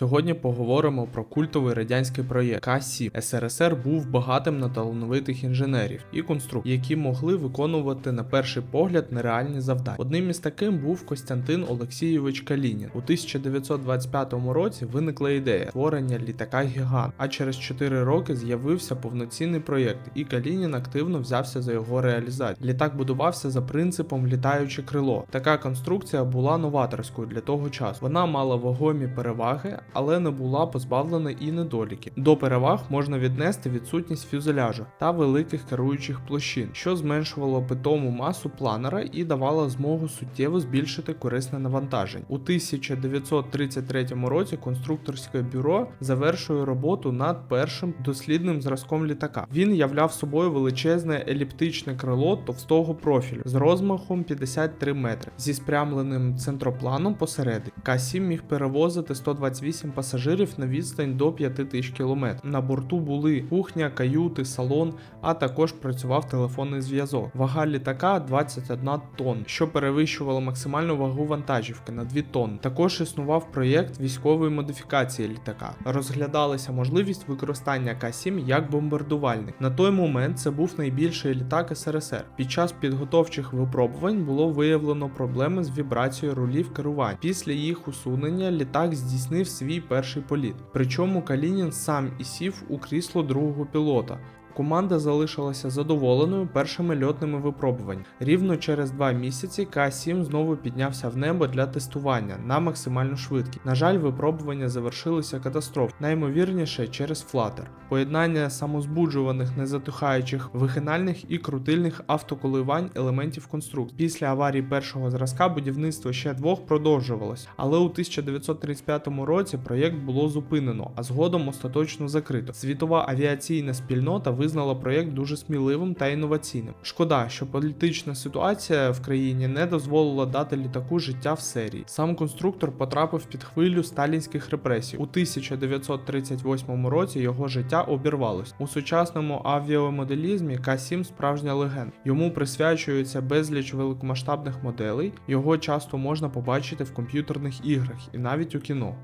Сьогодні поговоримо про культовий радянський проєкт К-7. СРСР був багатим на талановитих інженерів і конструкторів, які могли виконувати на перший погляд нереальні завдання. Одним із таким був Костянтин Олексійович Калінін. У 1925 році виникла ідея створення літака гігант. А через 4 роки з'явився повноцінний проєкт, і Калінін активно взявся за його реалізацію. Літак будувався за принципом літаюче крило. Така конструкція була новаторською для того часу. Вона мала вагомі переваги, але не була позбавлена і недоліків. До переваг можна віднести відсутність фюзеляжу та великих керуючих площин, що зменшувало питому масу планера і давало змогу суттєво збільшити корисне навантаження. У 1933 році конструкторське бюро завершує роботу над першим дослідним зразком літака. Він являв собою величезне еліптичне крило товстого профілю з розмахом 53 метри зі спрямленим центропланом посередині. К-7 міг перевозити 128 пасажирів на відстань до 5000 км. На борту були кухня, каюти, салон, а також працював телефонний зв'язок. Вага літака 21 тонн, що перевищувало максимальну вагу вантажівки на 2 тонн. Також існував проєкт військової модифікації літака. Розглядалася можливість використання К-7 як бомбардувальник. На той момент це був найбільший літак СРСР. Під час підготовчих випробувань було виявлено проблеми з вібрацією рулів керування. Після їх усунення літак здійснив свій перший політ. Причому Калінін сам і сів у крісло другого пілота. Команда залишилася задоволеною першими льотними випробуваннями. Рівно через два місяці К-7 знову піднявся в небо для тестування на максимальну швидкість. На жаль, випробування завершилися катастрофою, наймовірніше через флатер. Поєднання самозбуджуваних незатухаючих вигинальних і крутильних автоколивань елементів конструкції. Після аварії першого зразка будівництво ще двох продовжувалось, але у 1935 році проєкт було зупинено, а згодом остаточно закрито. Світова авіаційна спільнота визнала проєкт дуже сміливим та інноваційним. Шкода, що політична ситуація в країні не дозволила дати літаку життя в серії. Сам конструктор потрапив під хвилю сталінських репресій. У 1938 році його життя обірвалось. У сучасному авіамоделізмі К-7 справжня легенда. Йому присвячується безліч великомасштабних моделей. Його часто можна побачити в комп'ютерних іграх і навіть у кіно.